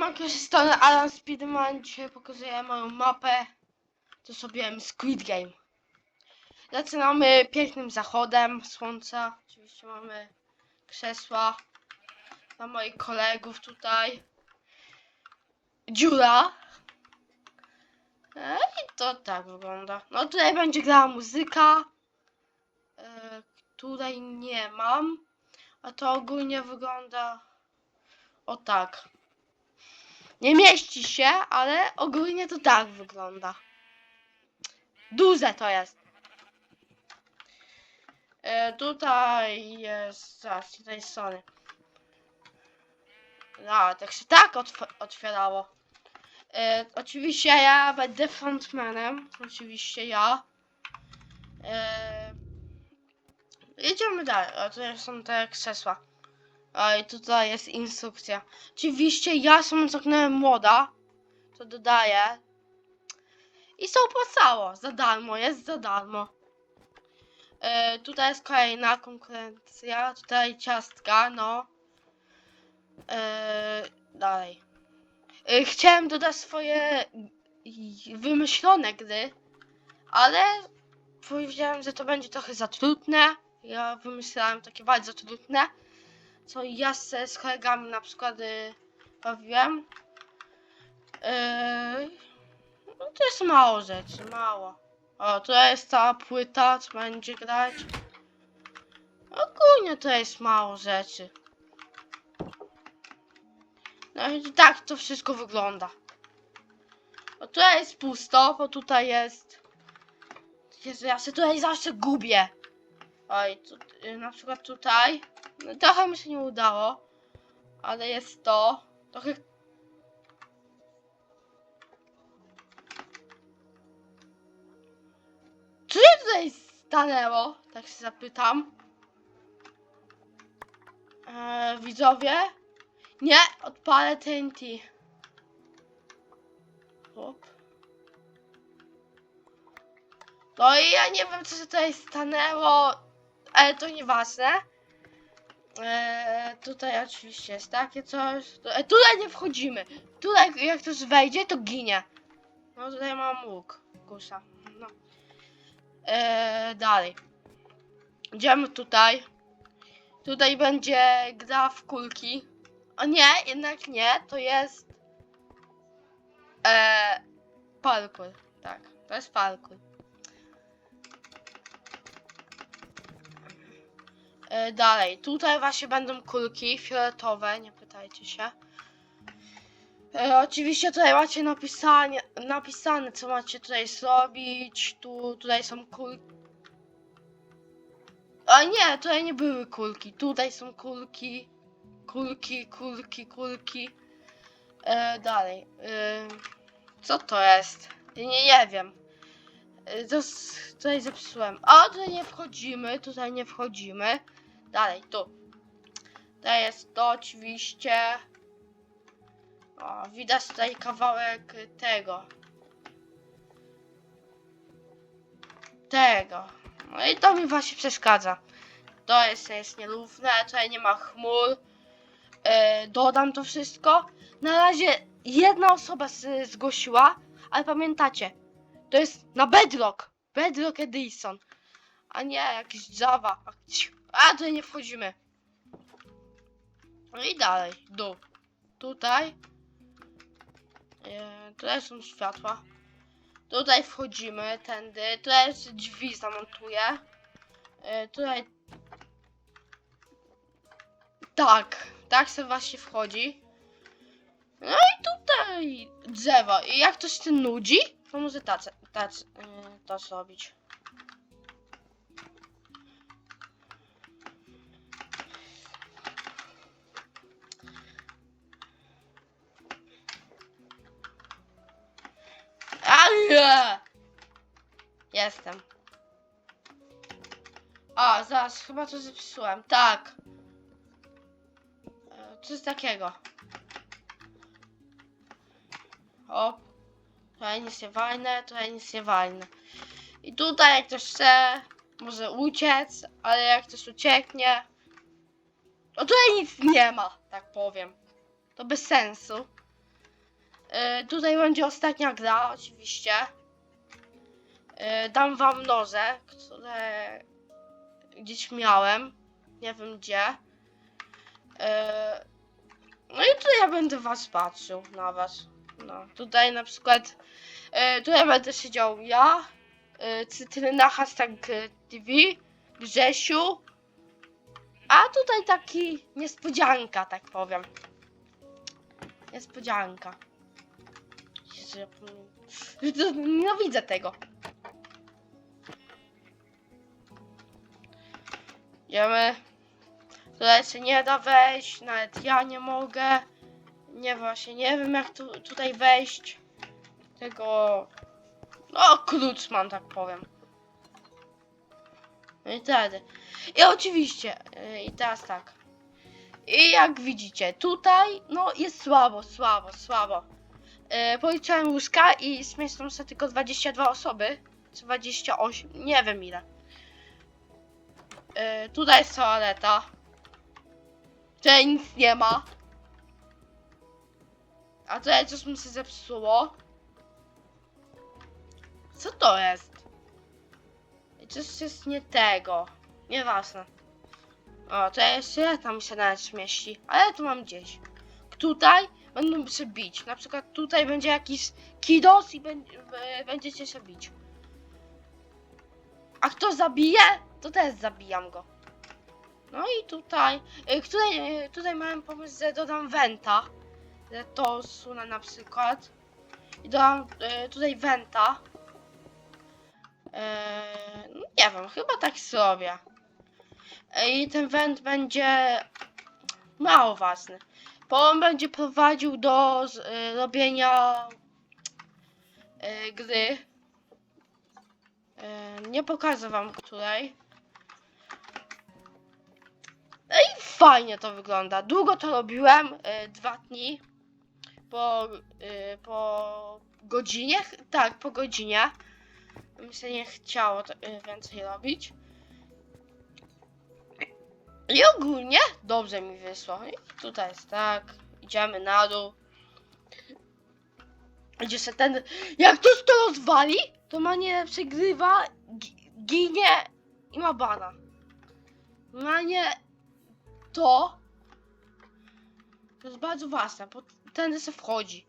Siemanko, z strony Alan Speedman. Dzisiaj pokazuję moją mapę. To sobie Squid Game. Zaczynamy pięknym zachodem słońca. Oczywiście mamy krzesła dla moich kolegów tutaj. Dziura. E, I to tak wygląda. No tutaj będzie grała muzyka, e, której nie mam. A to ogólnie wygląda o tak. Nie mieści się, ale ogólnie to tak wygląda. Duże to jest. E, tutaj jest, zaraz, z tej strony. No, tak się tak otw otwierało. E, oczywiście ja będę frontmanem. Oczywiście ja. E, jedziemy dalej. O, to są te krzesła. A i tutaj jest instrukcja. Oczywiście ja sobie zamknąłem młoda. To dodaję. I są opłacało. Za darmo, jest za darmo. E, tutaj jest kolejna konkurencja. Tutaj ciastka, no. E, dalej. E, chciałem dodać swoje wymyślone gry, ale powiedziałem, że to będzie trochę za trudne. Ja wymyślałem takie bardzo trudne co ja se z kolegami na przykład y, bawiłem. Yy, no to jest mało rzeczy, mało. O, to jest ta płyta, co będzie grać. Ogólnie to jest mało rzeczy. No i tak to wszystko wygląda. Bo tutaj jest pusto, bo tutaj jest... Jezu, ja się tutaj zawsze gubię. Oj, tu, na przykład tutaj. No, trochę mi się nie udało, ale jest to. Trochę. Co tutaj stanęło? Tak się zapytam. Eee, widzowie? Nie, odpalę TNT. Hop. No i ja nie wiem, co się tutaj stanęło, ale to nieważne. Eee, tutaj oczywiście jest takie coś. E, tutaj nie wchodzimy. Tutaj jak ktoś wejdzie, to ginie. No tutaj mam łuk. Kusa. No. Eee, dalej. Idziemy tutaj. Tutaj będzie gra w kulki. O nie, jednak nie. To jest... Eee, parkour. Tak, to jest parkour. Dalej, tutaj właśnie będą kulki fioletowe, nie pytajcie się. E, oczywiście tutaj macie napisanie, napisane, co macie tutaj zrobić. Tu, tutaj są kulki. A nie, tutaj nie były kulki. Tutaj są kulki. Kulki, kulki, kulki. E, dalej. E, co to jest? Nie, nie wiem. E, to tutaj zepsułem. A tutaj nie wchodzimy, tutaj nie wchodzimy. Dalej, tu. To jest to oczywiście. O, widać tutaj kawałek tego. Tego. No i to mi właśnie przeszkadza. To jest, jest nierówne, tutaj nie ma chmur. E, dodam to wszystko. Na razie jedna osoba zgłosiła, ale pamiętacie, to jest na Bedrock. Bedrock Edison. A nie jakiś Java. A tutaj nie wchodzimy. No i dalej, dół. Tutaj. E, tutaj są światła. Tutaj wchodzimy, tędy. Tutaj jeszcze drzwi zamontuję. E, tutaj. Tak, tak sobie właśnie wchodzi. No i tutaj drzewo. I jak ktoś się nudzi, to może tac, tac, e, to zrobić. Jestem. A, zaraz, chyba to zepsułem. Tak. E, Coś takiego. O. Tutaj nic nie walne, tutaj nic nie walne. I tutaj jak ktoś chce, może uciec, ale jak ktoś ucieknie, to tutaj nic nie ma, tak powiem. To bez sensu. E, tutaj będzie ostatnia gra, oczywiście. E, dam wam noże, które gdzieś miałem. Nie wiem gdzie. E, no i tutaj ja będę was patrzył na was. No, tutaj na przykład. E, tutaj będę siedział ja. E, Cytryna, hashtag TV. Grzesiu. A tutaj taki niespodzianka, tak powiem. Niespodzianka. Jezu, ja Nienawidzę tego. Idziemy. Tutaj się nie da wejść, nawet ja nie mogę. Nie właśnie, nie wiem jak tu, tutaj wejść. Tego... No, klucz mam, tak powiem. No i wtedy. I oczywiście, yy, i teraz tak. I jak widzicie, tutaj, no jest słabo, słabo, słabo. Yy, policzyłem łóżka i zmieszczą się tylko 22 osoby. Czy 28, nie wiem ile. Yy, tutaj jest toaleta. Tutaj nic nie ma. A tutaj coś mi się zepsuło. Co to jest? Coś jest nie tego. Nieważne. O, to jeszcze tam się nawet śmieści. Ale tu mam gdzieś. Tutaj będą się bić. Na przykład tutaj będzie jakiś kidos i będzie, będziecie się bić. A kto zabije, to też zabijam go. No i tutaj, e, tutaj, e, tutaj miałem pomysł, że dodam Wenta. Że to sunę na przykład. I dodam e, tutaj Wenta. E, no nie wiem, chyba tak zrobię. E, I ten węd będzie mało ważny. Bo on będzie prowadził do z, y, robienia y, gry. Y, nie pokażę wam której. No i fajnie to wygląda. Długo to robiłem, y, dwa dni. Po, y, po godzinie? Tak, po godzinie. Mi się nie chciało y, więcej robić. I ogólnie dobrze mi wyszło. I tutaj jest tak. Idziemy na dół. Gdzie się ten. Jak ktoś to rozwali, to ma nie przegrywa, gi- ginie i ma bana. Ma nie to. To jest bardzo ważne, bo ten się wchodzi.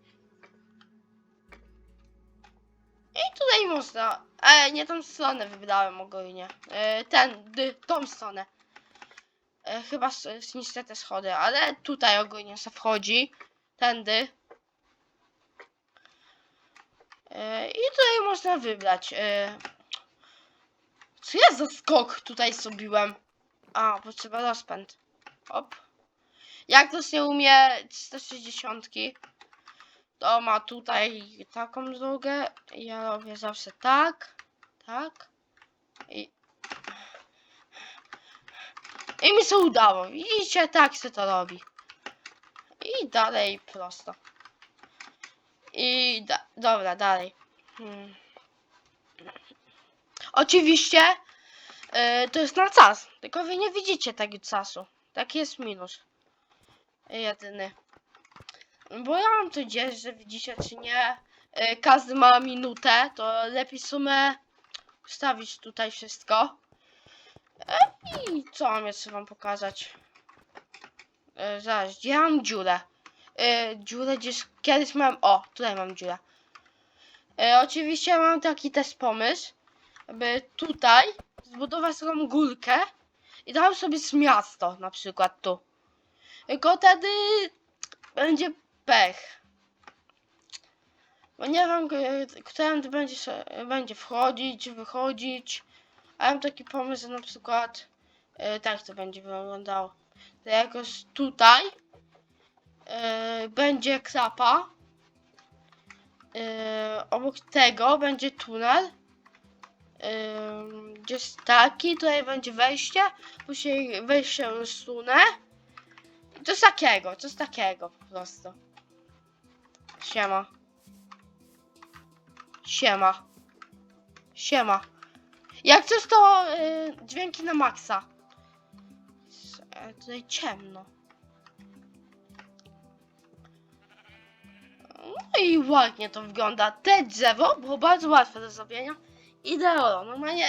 I tutaj można. E, nie tą stronę wybrałem ogólnie. E, ten, tą stronę. E, chyba s- s- niestety schody, ale tutaj ogólnie się wchodzi. Tędy. E, I tutaj można wybrać. E, co ja za skok tutaj zrobiłem? A, bo trzeba rozpęd. Op. Jak ktoś nie umie 160, to ma tutaj taką drogę. Ja robię zawsze tak. Tak. I i mi się udało. Widzicie, tak się to robi. I dalej prosto. I da dobra, dalej. Hmm. Oczywiście yy, to jest na czas. Tylko wy nie widzicie tego czasu. Taki jest minus. Jedyny. Bo ja mam tu gdzieś, że widzicie czy nie. Yy, każdy ma minutę, to lepiej w sumie ustawić tutaj wszystko. I co mam jeszcze wam pokazać? E, zaraz, gdzie ja mam dziurę? E, dziurę gdzieś kiedyś mam. O, tutaj mam dziurę. E, oczywiście mam taki też pomysł, by tutaj zbudować taką górkę i dam sobie z miasto, na przykład tu. Tylko wtedy będzie pech. Bo nie wiem, k- którędy będzie, będzie wchodzić, wychodzić. A mam taki pomysł, że na przykład e, tak to będzie wyglądało. To jakoś tutaj e, będzie klapa. E, obok tego będzie tunel. E, gdzieś taki, tutaj będzie wejście. Później wejście rozsunę. I coś takiego, coś takiego po prostu. Siema. Siema. Siema. Jak coś to y, dźwięki na maksa. E, Tutaj ciemno. No i ładnie to wygląda. Te drzewo było bardzo łatwe do zrobienia. Ideolo, normalnie.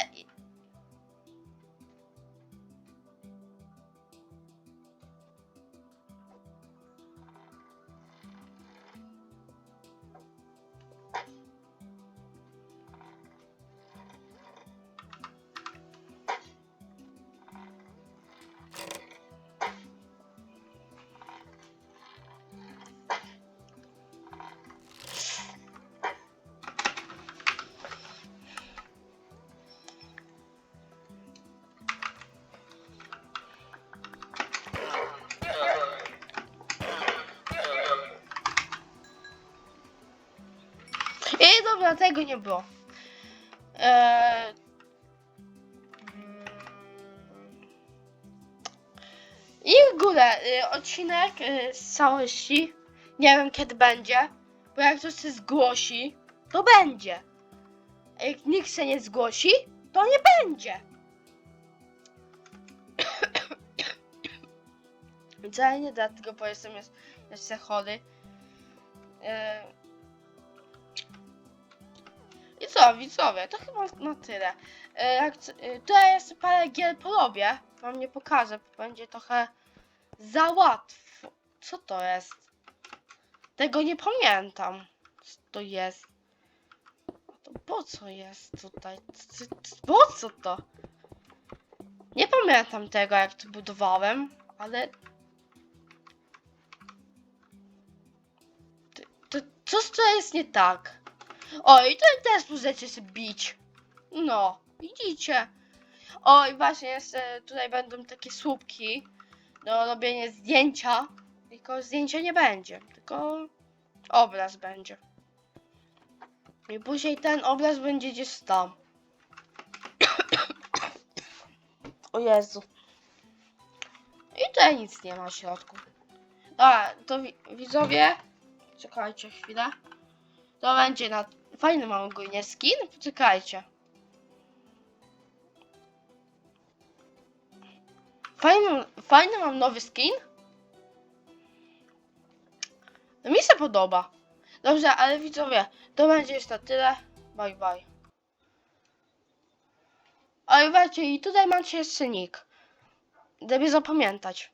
I dobra, tego nie było. Eee... mm. I w ogóle y, odcinek y, z całości. Nie wiem kiedy będzie. Bo jak ktoś się zgłosi, to będzie. A jak nikt się nie zgłosi, to nie będzie. Wcale nie dlatego, bo jestem jest, jeszcze chory. Eee... Co, widzowie, to chyba na tyle. E, jak, e, tutaj jeszcze parę gier porobię. Wam nie pokażę, bo będzie trochę za łatwo. Co to jest? Tego nie pamiętam. Co to jest? To po co jest tutaj? Po co to? Nie pamiętam tego, jak to budowałem, ale... To, to, coś tu jest nie tak. O, i tutaj też możecie się bić. No, widzicie. O, i właśnie jeszcze tutaj będą takie słupki do robienia zdjęcia. Tylko zdjęcia nie będzie, tylko obraz będzie. I później ten obraz będzie gdzieś tam. O Jezu. I tutaj nic nie ma w środku. Dobra, to wi- widzowie. Czekajcie chwilę. To będzie na fajny mam ogólnie skin. Poczekajcie. Fajny, fajny mam nowy skin. No mi się podoba. Dobrze, ale widzowie, to będzie już na tyle. Bye bye. Ale wiecie, i tutaj macie jeszcze nick. Żeby zapamiętać.